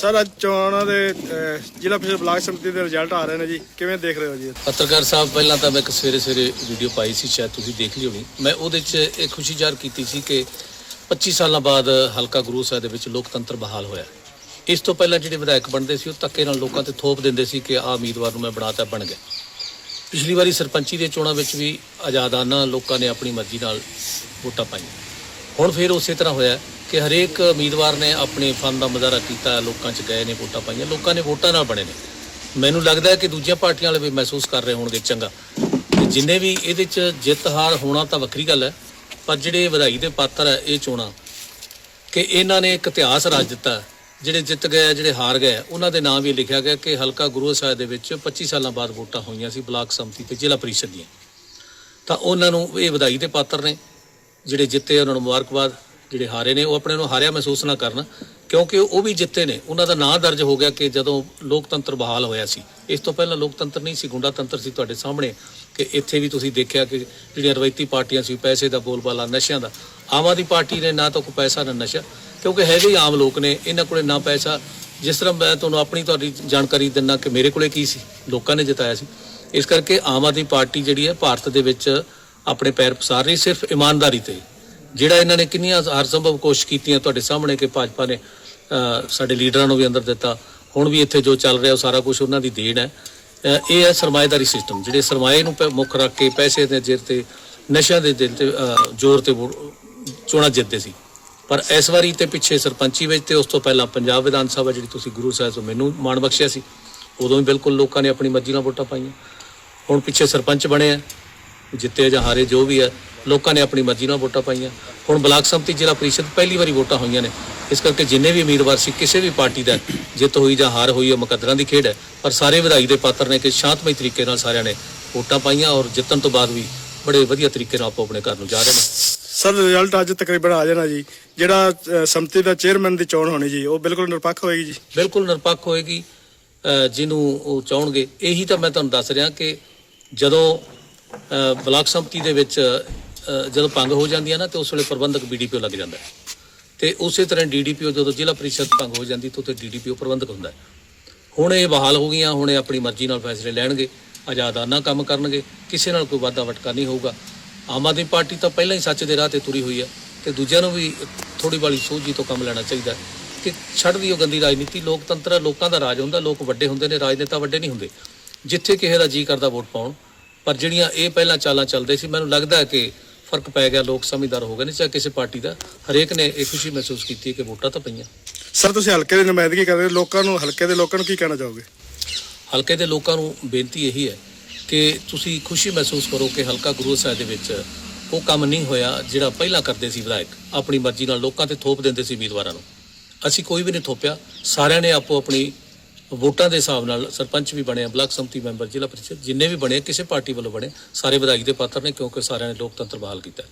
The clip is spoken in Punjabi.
ਸਰ ਅੱਜ ਚੋਣਾਂ ਦੇ ਅਹ, ਜ਼ਿਲ੍ਹਾ ਪ੍ਰੀਸ਼ਦ ਬਲਾਕ ਸਮਿਤੀ ਦੇ ਰਿਜ਼ਲਟ ਆ ਰਹੇ ਨੇ ਜੀ। ਕਿਵੇਂ ਦੇਖ ਰਹੇ ਹੋ ਜੀ? ਪੱਤਰਕਾਰ ਸਾਹਿਬ ਪਹਿਲਾਂ ਤਾਂ ਮੈਂ ਇੱਕ ਸਵੇਰੇ ਸਵੇਰੇ ਵੀਡੀਓ ਪਾਈ ਸੀ ਸ਼ਾਇਦ ਤੁਸੀਂ ਦੇਖ ਲਈ ਹੋਣੀ ਮੈਂ ਉਹਦੇ 'ਚ ਇਹ ਖੁਸ਼ੀ ਜ਼ਾਹਰ ਕੀਤੀ ਸੀ ਕਿ 25 ਸਾਲਾਂ ਬਾਅਦ ਹਲਕਾ ਗੁਰੂ ਸਾਹਿਬ ਦੇ ਵਿੱਚ ਲੋਕਤੰਤਰ ਬਹਾਲ ਹੋਇਆ ਇਸ ਤੋਂ ਪਹਿਲਾਂ ਜਿਹੜੇ ਵਿਧਾਇਕ ਬਣਦੇ ਸੀ ਉਹ ਧੱਕੇ ਨਾਲ ਲੋਕਾਂ ਤੇ ਥੋਪ ਦਿੰਦੇ ਸੀ ਕਿ ਆਹ ਉਮੀਦਵਾਰ ਨੂੰ ਮੈਂ ਬਣਾਤਾ ਬਣ ਗਿਆ। ਪਿਛਲੀ ਵਾਰੀ ਸਰਪੰਚੀ ਦੇ ਚੋਣਾਂ ਵਿੱਚ ਵੀ ਆਜ਼ਾਦਾਨਾ ਲੋਕਾਂ ਨੇ ਆਪਣੀ ਮਰਜ਼ੀ ਨਾਲ ਵੋਟਾਂ ਪਾਈਆਂ। ਹੁਣ ਫਿਰ ਉਸੇ ਤਰ੍ਹਾਂ ਹੋਇਆ ਕਿ ਹਰੇਕ ਉਮੀਦਵਾਰ ਨੇ ਆਪਣੇ ਫਨ ਦਾ ਮੁਜ਼ਾਹਰਾ ਕੀਤਾ, ਲੋਕਾਂ 'ਚ ਗਏ ਨੇ ਵੋਟਾਂ ਪਾਈਆਂ, ਲੋਕਾਂ ਨੇ ਵੋਟਾਂ ਨਾਲ ਬਣੇ ਨੇ। ਮੈਨੂੰ ਲੱਗਦਾ ਹੈ ਕਿ ਦੂਜੀਆਂ ਪਾਰਟੀਆਂ ਵਾਲੇ ਵੀ ਮਹਿਸੂਸ ਕਰ ਰਹੇ ਹੋਣਗੇ ਚੰਗਾ। ਕਿ ਜਿੰਨੇ ਵੀ ਇਹਦੇ 'ਚ ਜਿੱਤ ਹਾਰ ਹੋਣਾ ਤਾਂ ਵੱਖਰੀ ਗੱਲ ਹੈ, ਪਰ ਜਿਹੜੇ ਵਧਾਈ ਦੇ ਪਾਤਰ ਹੈ, ਇਹ ਚੋਣਾਂ, ਕਿ ਇਹਨਾਂ ਨੇ ਇੱਕ ਇਤਿਹਾਸ ਰਚ ਦਿੱਤਾ। ਜਿਹੜੇ ਜਿੱਤ ਗਏ, ਜਿਹੜੇ ਹਾਰ ਗਏ, ਉਹਨਾਂ ਦੇ ਨਾਮ ਵੀ ਲਿਖਿਆ ਗਿਆ ਕਿ ਹਲਕਾ ਗੁਰੂ ਸਾਹਿਬ ਦੇ ਵਿੱਚ 25 ਸਾਲਾਂ ਬਾਅਦ ਵੋਟਾਂ ਹੋਈਆਂ ਸੀ ਬਲਾਕ ਸੰਮਤੀ ਤੇ ਜ਼ਿਲ੍ਹਾ ਪ੍ਰੀਸ਼ਦ ਦੀਆਂ। ਤਾਂ ਉਹਨਾਂ ਨੂੰ ਇਹ ਵਧਾਈ ਦੇ ਪਾਤਰ ਨੇ ਜਿਹੜੇ ਜਿੱਤੇ ਉਹਨਾਂ ਨੂੰ ਮੁਬਾਰਕਬਾਦ ਜਿਹੜੇ ਹਾਰੇ ਨੇ, ਉਹ ਆਪਣੇ ਨੂੰ ਹਾਰਿਆ ਮਹਿਸੂਸ ਨਾ ਕਰਨ, ਕਿਉਂਕਿ ਉਹ ਵੀ ਜਿੱਤੇ ਨੇ। ਉਹਨਾਂ ਦਾ ਨਾਂ ਦਰਜ ਹੋ ਗਿਆ ਕਿ ਜਦੋਂ ਲੋਕਤੰਤਰ ਬਹਾਲ ਹੋਇਆ ਸੀ। ਇਸ ਤੋਂ ਪਹਿਲਾਂ ਲੋਕਤੰਤਰ ਨਹੀਂ ਸੀ, ਗੁੰਡਾਤੰਤਰ ਸੀ ਤੁਹਾਡੇ ਸਾਹਮਣੇ ਕਿ ਇੱਥੇ ਵੀ ਤੁਸੀਂ ਦੇਖਿਆ ਕਿ ਜਿਹੜੀਆਂ ਰਵਾਇਤੀ ਪਾਰਟੀਆਂ ਸੀ, ਪੈਸੇ ਦਾ ਬੋਲਬਾਲਾ, ਨਸ਼ਿਆਂ ਦਾ, ਆਮ ਆਦਮੀ ਪਾਰਟੀ ਨੇ ਨਾ ਤਾਂ ਕੋਈ ਪੈਸਾ, ਨਾ ਨਸ਼ਾ, ਕਿਉਂਕਿ ਹੈਗੇ ਹੀ ਆਮ ਲੋਕ ਨੇ, ਇਹਨਾਂ ਕੋਲੇ ਨਾ ਪੈਸਾ। ਜਿਸ ਤਰ੍ਹਾਂ ਮੈਂ ਤੁਹਾਨੂੰ ਆਪਣੀ ਤੁਹਾਡੀ ਜਾਣਕਾਰੀ ਦਿੰਦਾ ਕਿ ਮੇਰੇ ਕੋਲੇ ਕੀ ਸੀ, ਲੋਕਾਂ ਨੇ ਜਿਤਾਇਆ ਸੀ। ਇਸ ਕਰਕੇ ਆਮ ਆਦਮੀ ਪਾਰਟੀ ਜਿਹੜੀ ਹੈ, ਭਾਰਤ ਦੇ ਵਿੱਚ ਆਪਣੇ ਪੈਰ ਪਸਾਰ ਨਹੀਂ ਸਿਰਫ ਇਮਾਨਦਾਰੀ ਤੇ। ਜਿਹੜਾ ਇਹਨਾਂ ਨੇ ਕਿੰਨੀਆਂ ਹਰ ਸੰਭਵ ਕੋਸ਼ਿਸ਼ ਕੀਤੀਆਂ ਤੁਹਾਡੇ ਸਾਹਮਣੇ ਕਿ ਭਾਜਪਾ ਨੇ ਸਾਡੇ ਲੀਡਰਾਂ ਨੂੰ ਵੀ ਅੰਦਰ ਦਿੱਤਾ। ਹੁਣ ਵੀ ਇੱਥੇ ਜੋ ਚੱਲ ਰਿਹਾ ਉਹ ਸਾਰਾ ਕੁਝ ਉਹਨਾਂ ਦੀ ਦੇਣ ਹੈ। ਇਹ ਹੈ ਸਰਮਾਏਦਾਰੀ ਸਿਸਟਮ। ਜਿਹੜੇ ਸਰਮਾਏ ਨੂੰ ਪ- ਮੁੱਖ ਰੱਖ ਕੇ ਪੈਸੇ ਦੇ ਜਿਰ ਤੇ, ਨਸ਼ਿਆਂ ਦੇ ਦਿਲ ਤੇ ਜ਼ੋਰ ਤੇ ਚੋਣਾਂ ਜਿੱਤਦੇ ਸੀ। ਪਰ ਇਸ ਵਾਰੀ ਤੇ ਪਿੱਛੇ ਸਰਪੰਚੀ ਵਿੱਚ ਤੇ ਉਸ ਤੋਂ ਪਹਿਲਾਂ ਪੰਜਾਬ ਵਿਧਾਨ ਸਭਾ ਜਿਹੜੀ ਤੁਸੀਂ ਗੁਰੂ ਸਾਹਿਬ ਤੋਂ ਮੈਨੂੰ ਮਾਣ ਬਖਸ਼ਿਆ ਸੀ, ਉਦੋਂ ਵੀ ਬਿਲਕੁਲ ਲੋਕਾਂ ਨੇ ਆਪਣੀ ਮਰਜ਼ੀ ਨਾਲ ਵੋਟਾਂ ਪਾਈਆਂ। ਹੁਣ ਪਿੱਛੇ ਸਰਪੰਚ ਬਣੇ ਆ। ਜਿੱਤੇ ਜਾਂ ਹਾਰੇ ਜੋ ਵੀ ਹੈ ਲੋਕਾਂ ਨੇ ਆਪਣੀ ਮਰਜ਼ੀ ਨਾਲ ਵੋਟਾਂ ਪਾਈਆਂ। ਹੁਣ ਬਲਾਕ ਸੰਮਤੀ ਜ਼ਿਲ੍ਹਾ ਪ੍ਰੀਸ਼ਦ ਪਹਿਲੀ ਵਾਰੀ ਵੋਟਾਂ ਹੋਈਆਂ ਨੇ। ਇਸ ਕਰਕੇ ਜਿੰਨੇ ਵੀ ਉਮੀਦਵਾਰ ਸੀ ਕਿਸੇ ਵੀ ਪਾਰਟੀ ਦਾ ਜਿੱਤ ਹੋਈ ਜਾਂ ਹਾਰ ਹੋਈ ਉਹ ਮੁਕੱਦਰਾਂ ਦੀ ਖੇਡ ਹੈ। ਪਰ ਸਾਰੇ ਵਧਾਈ ਦੇ ਪਾਤਰ ਨੇ ਕਿ ਸ਼ਾਂਤਮਈ ਤਰੀਕੇ ਨਾਲ ਸਾਰਿਆਂ ਨੇ ਵੋਟਾਂ ਪਾਈਆਂ ਔਰ ਜਿੱਤਣ ਤੋਂ ਬਾਅਦ ਵੀ ਬੜੇ ਵਧੀਆ ਤਰੀਕੇ ਨਾਲ ਆਪੋ ਆਪਣੇ ਘਰ ਨੂੰ ਜਾ ਰਹੇ ਨੇ। ਸਰ ਰਿਜ਼ਲਟ ਅੱਜ ਤਕਰੀਬਨ ਆ ਜਾਣਾ ਜੀ। ਜਿਹੜਾ ਸਮਿਤੀ ਦਾ ਚੇਅਰਮੈਨ ਦੀ ਚੋਣ ਹੋਣੀ ਜੀ ਉਹ ਬਿਲਕੁਲ ਨਿਰਪੱਖ ਹੋਏਗੀ ਜੀ? ਬਿਲਕੁਲ ਨਿਰਪੱਖ ਹੋਏਗੀ। ਜਿਹਨੂੰ ਉਹ ਚਾਹਣਗੇ ਇਹੀ ਤਾਂ ਮੈਂ ਤੁਹਾਨੂੰ ਦੱਸ ਰਿਹਾ ਕਿ ਜਦੋਂ ਬਲਾਕ ਸੰਮਤੀ ਦੇ ਵਿੱਚ ਜਦੋਂ ਭੰਗ ਹੋ ਜਾਂਦੀਆਂ ਨਾ, ਤੇ ਉਸ ਵੇਲੇ ਪ੍ਰਬੰਧਕ ਬੀਡੀਪੀਓ ਲੱਗ ਜਾਂਦਾ ਹੈ। ਤੇ ਉਸੇ ਤਰ੍ਹਾਂ ਡੀਡੀਪੀਓ ਜਦੋਂ ਜ਼ਿਲ੍ਹਾ ਪ੍ਰੀਸ਼ਦ ਭੰਗ ਹੋ ਜਾਂਦੀ, ਤਾਂ ਉੱਥੇ ਡੀਡੀਪੀਓ ਪ੍ਰਬੰਧਕ ਹੁੰਦਾ ਹੈ। ਹੁਣ ਇਹ ਬਹਾਲ ਹੋ ਗਈਆਂ, ਹੁਣ ਇਹ ਆਪਣੀ ਮਰਜ਼ੀ ਨਾਲ ਫੈਸਲੇ ਲੈਣਗੇ, ਆਜ਼ਾਦਾਨਾ ਕੰਮ ਕਰਨਗੇ, ਕਿਸੇ ਨਾਲ ਕੋਈ ਵਾਦਾ ਵਟਕਾ ਨਹੀਂ ਹੋਊਗਾ। ਆਮ ਆਦਮੀ ਪਾਰਟੀ ਤਾਂ ਪਹਿਲਾਂ ਹੀ ਸੱਚ ਦੇ ਰਾਹ ਤੇ ਤੁਰੀ ਹੋਈ ਹੈ, ਤੇ ਦੂਜਿਆਂ ਨੂੰ ਵੀ ਥੋੜੀ ਬਾਲੀ ਸੋਝੀ ਤੋਂ ਕੰਮ ਲੈਣਾ ਚਾਹੀਦਾ ਕਿ ਛੱਡ ਦਿਓ ਗੰਦੀ ਰਾਜਨੀਤੀ, ਲੋਕਤੰਤਰ, ਲੋਕਾਂ ਦਾ ਰਾਜ ਹੁੰਦਾ, ਲੋਕ ਵੱਡੇ ਹੁੰਦੇ ਨੇ, ਰਾਜਨੇਤਾ ਵੱਡੇ ਨਹੀਂ ਹੁੰਦੇ। ਜਿੱਥੇ ਕਿਸੇ ਦਾ ਜੀ ਕਰਦਾ ਵੋਟ ਪਾਉਣ ਪਰ ਜਿਹੜੀਆਂ ਇਹ ਪਹਿਲਾਂ ਚਾਲਾਂ ਚੱਲਦੇ ਸੀ ਮੈਨੂੰ ਲੱਗਦਾ ਕਿ ਫ਼ਰਕ ਪੈ ਗਿਆ ਲੋਕ ਸਮਝਦਾਰ ਹੋ ਗਏ ਨੇ ਚਾਹੇ ਕਿਸੇ ਪਾਰਟੀ ਦਾ। ਹਰੇਕ ਨੇ ਇਹ ਖੁਸ਼ੀ ਮਹਿਸੂਸ ਕੀਤੀ ਕਿ ਵੋਟਾਂ ਤਾਂ ਪਈਆਂ। ਸਰ ਤੁਸੀਂ ਹਲਕੇ ਦੀ ਨੁਮਾਇੰਦਗੀ ਕਰ ਰਹੇ ਲੋਕਾਂ ਨੂੰ ਹਲਕੇ ਦੇ ਲੋਕਾਂ ਨੂੰ ਕੀ ਕਹਿਣਾ ਚਾਹੋਗੇ? ਹਲਕੇ ਦੇ ਲੋਕਾਂ ਨੂੰ ਬੇਨਤੀ ਇਹੀ ਹੈ ਕਿ ਤੁਸੀਂ ਖੁਸ਼ੀ ਮਹਿਸੂਸ ਕਰੋ ਕਿ ਹਲਕਾ ਗੁਰੂ ਸਾਹਿਬ ਦੇ ਵਿੱਚ ਉਹ ਕੰਮ ਨਹੀਂ ਹੋਇਆ ਜਿਹੜਾ ਪਹਿਲਾਂ ਕਰਦੇ ਸੀ ਵਿਧਾਇਕ। ਆਪਣੀ ਮਰਜ਼ੀ ਨਾਲ ਲੋਕਾਂ ਤੇ ਥੋਪ ਦਿੰਦੇ ਸੀ ਉਮੀਦਵਾਰਾਂ ਨੂੰ। ਅਸੀਂ ਕੋਈ ਵੀ ਨਹੀਂ ਥੋਪਿਆ। ਸਾਰਿਆਂ ਨੇ ਆਪੋ ਆਪਣੀ ਵੋਟਾਂ ਦੇ ਹਿਸਾਬ ਨਾਲ ਸਰਪੰਚ ਵੀ ਬਣੇ ਆ, ਬਲਾਕ ਸੰਮਤੀ ਮੈਂਬਰ ਜ਼ਿਲ੍ਹਾ ਪ੍ਰੀਸ਼ਦ ਜਿੰਨੇ ਵੀ ਬਣੇ ਕਿਸੇ ਪਾਰਟੀ ਵੱਲੋਂ ਬਣੇ ਸਾਰੇ ਵਧਾਈ ਦੇ ਪਾਤਰ ਨੇ ਕਿਉਂਕਿ ਸਾਰਿਆਂ ਨੇ ਲੋਕਤੰਤਰ ਬਹਾਲ ਕੀਤਾ ਹੈ।